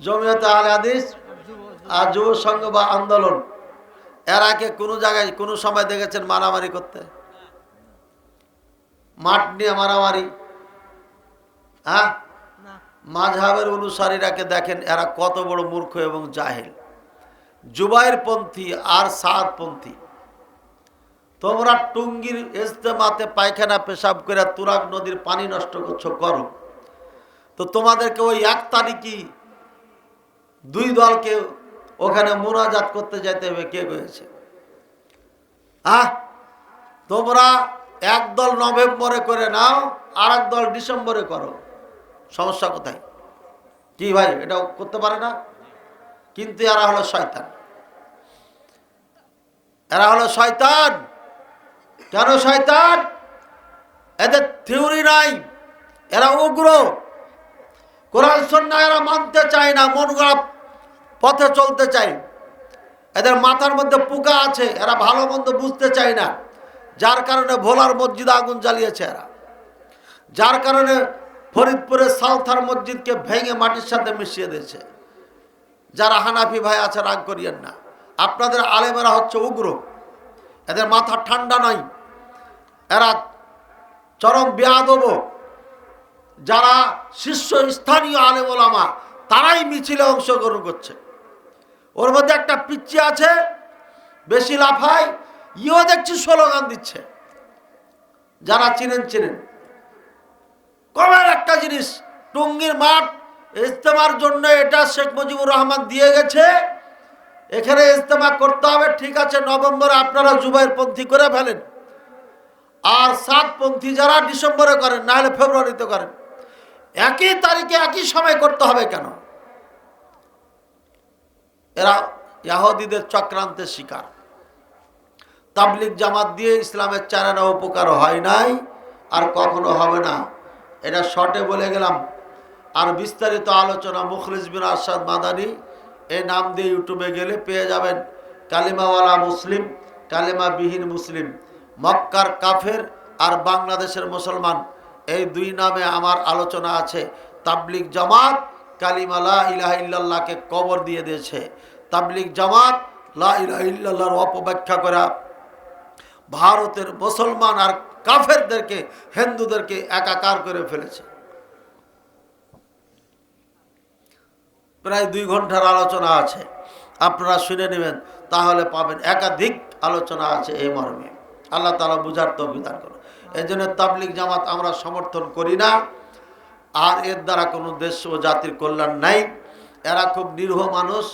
জমিয়তে আল হাদিস আর যুব সংঘ বা আন্দোলন এর আগে কোনো জায়গায় কোনো সময় দেখেছেন মারামারি করতে? মাঠ নিয়ে মারামারি? হ্যাঁ? মাঝহাবের অনুসারীরাকে দেখেন এরা কত বড় মূর্খ এবং জাহেল। জুবাইর পন্থী আর সাদ পন্থী। তোমরা টুঙ্গির ইজতেমাতে পায়খানা পেশাব করে তুরাগ নদীর পানি নষ্ট করছ করো তো তোমাদেরকে ওই এক তারিখই দুই দলকে ওখানে মোনাজাত করতে যেতে হবে, কে গেছে হ্যাঁ তোমরা এক দল নভেম্বরে করে নাও আর দল ডিসেম্বরে করো। সমস্যা কোথায়? কি ভাই এটা করতে পারে না? কিন্তু এরা হলো শয়তান। এরা হলো শয়তান। কেন শয়তান? এদের থিওরি নাই, এরা উগ্র। কোরআন সন্না এরা মানতে চায় না, মন গড়া পথে চলতে চায় এদের মাথার মধ্যে পোকা আছে, এরা ভালো মন্দ বুঝতে চায় না। যার কারণে ভোলার মসজিদে আগুন জ্বালিয়েছে এরা। যার কারণে ফরিদপুরের সাউথার মসজিদকে ভেঙে মাটির সাথে মিশিয়ে দিয়েছে। যারা হানাফি ভাই আছে, রাগ করিয়েন না। আপনাদের আলেমেরা হচ্ছে উগ্র। এদের মাথা ঠান্ডা নয়। এরা চরম বেয়াদব। যারা শীর্ষ স্থানীয় আলেম ওলামা, তারাই মিছিলে অংশগ্রহণ করছে। ওর মধ্যে একটা পিচ্ছি আছে, বেশি লাফায়, ইও দেখছি স্লোগান দিচ্ছে। যারা চিনেন চিনেন। কমের একটা জিনিস, টুঙ্গির মাঠ ইজতেমার জন্য এটা শেখ মুজিবুর রহমান দিয়ে গেছে। এখানে ইজতেমা করতে হবে, ঠিক আছে, নভেম্বরে আপনারা জুবাইর পন্থী করে ফেলেন। আর সাত পন্থী যারা ডিসেম্বরে করেন না হলে ফেব্রুয়ারিতে করেন। একই তারিখে একই সময় করতে হবে কেন? এরা ইয়াহুদিদের চক্রান্তের শিকার। তাবলিক জামাত দিয়ে ইসলামের চারানা উপকার হয় নাই, আর কখনো হবে না। এটা শর্টে বলে গেলাম। আর বিস্তারিত আলোচনা মুখলিস বিন আসাদ মাদানি এই নাম দিয়ে ইউটিউবে গেলে পেয়ে যাবেন। কালিমাওয়ালা মুসলিম কালিমা বিহীন মুসলিম, মক্কার কাফের আর বাংলাদেশের মুসলমান। এই দুই নামে আমার আলোচনা আছে। তাবলিক জামাত কালিমা লা ইলাহা ইল্লাল্লাহকে কবর দিয়ে দিয়েছে। তাবলিক জামাত লা ইলাহা ইল্লাল্লাহর অপব্যাখ্যা করা, ভারতের মুসলমান আর কাফেরদেরকে, হিন্দুদেরকে একাকার করে ফেলেছে। প্রায় দুই ঘণ্টার আলোচনা আছে। আপনারা শুনে নেবেন, তাহলে পাবেন একাধিক আলোচনা আছে এই মর্মে। আল্লাহ তালা বুঝার তো বিধান করো এই জন্য তাবলিক জামাত আমরা সমর্থন করি না। আর এর দ্বারা কোনো দেশ ও জাতির কল্যাণ নাই। এরা খুব নিরীহ মানুষ,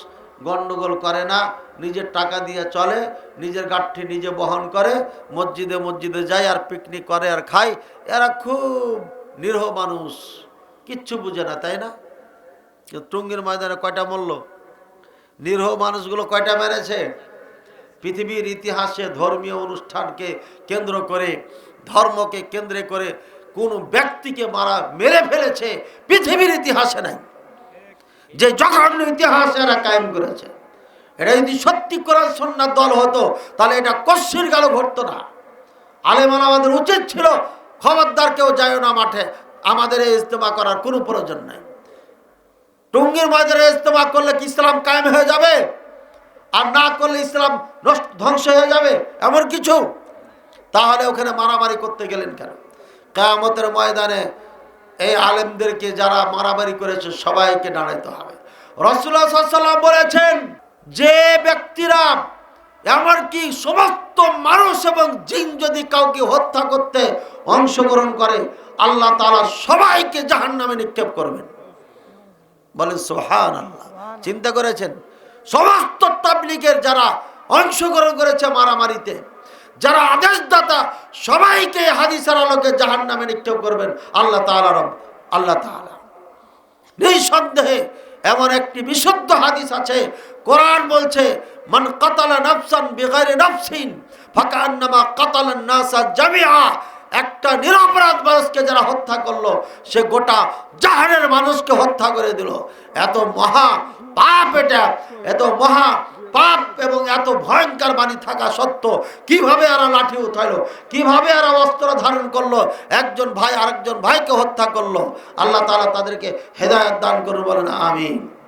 গণ্ডগোল করে না, নিজের টাকা দিয়ে চলে, নিজের গাঠি নিজে বহন করে, মসজিদে মসজিদে যায় আর পিকনিক করে আর খায়। এরা খুব নিরীহ মানুষ, কিচ্ছু বুঝে না, তাই না? টুঙ্গির ময়দানে কয়টা মরল? নিরীহ মানুষগুলো কয়টা মেরেছে? পৃথিবীর ইতিহাসে ধর্মীয় অনুষ্ঠানকে কেন্দ্র করে, ধর্মকে কেন্দ্রে করে কোনো ব্যক্তিকে মারা, মেরে ফেলেছে, পৃথিবীর ইতিহাসে নাই। যে জঘন্য ইতিহাস এরা কায়েম করেছে। এটা যদি সত্যি করার সন্ন্যার দল হতো, তাহলে এটা কশ্চির গেল ঘটতো না। আলেমান আমাদের উচিত ছিল, খবরদার কেউ যায় না মাঠে, আমাদের এই ইজতেমা করার কোনো প্রয়োজন নাই। টুঙ্গির মাঝে ইজতেমা করলে কি ইসলাম কায়েম হয়ে যাবে? আর না করলে ইসলাম ধ্বংস হয়ে যাবে? এমন কিছু? তাহলে ওখানে মারামারি করতে গেলেন কেন? কেয়ামতের ময়দানে এই আলেমদেরকে যারা মারামারি করেছে, সবাইকে দাঁড়াইতে হবে। রসুল্লাহ সাল্লাম বলেছেন, যে ব্যক্তিরা এমনকি সমস্ত মানুষ এবং জিন যদি কাউকে হত্যা করতে অংশগ্রহণ করে, আল্লাহ তালা সবাইকে জাহান নামে নিক্ষেপ করবেন। বলেন সোহান আল্লাহ চিন্তা করেছেন? সমস্ত তাবলিগের যারা অংশগ্রহণ করেছে মারামারিতে যারা আদেশদাতা, সবাইকে হাদিসের আলোকে জাহান নামে নিক্ষেপ করবেন। আল্লাহ তালা আল্লাহ তালা নিঃসন্দেহে এমন একটি বিশুদ্ধ হাদিস আছে। কোরআন বলছে, মান কাতালা নাফসান বেগারে নাফসিন ফাঁকা আন্নামা কাতালান নাসা জামিয়া একটা নিরপরাধ মানুষকে যারা হত্যা করল, সে গোটা জাহানের মানুষকে হত্যা করে দিল। এত মহা পাপ এটা, এত মহা পাপ এবং এত ভয়ঙ্কর বাণী থাকা সত্ত্বেও কীভাবে এরা লাঠি উঠাইলো? কীভাবে এরা অস্ত্র ধারণ করল? একজন ভাই আরেকজন ভাইকে হত্যা করল। আল্লাহ তালা তাদেরকে হেদায়ত দান করুন বলেন, আমিন।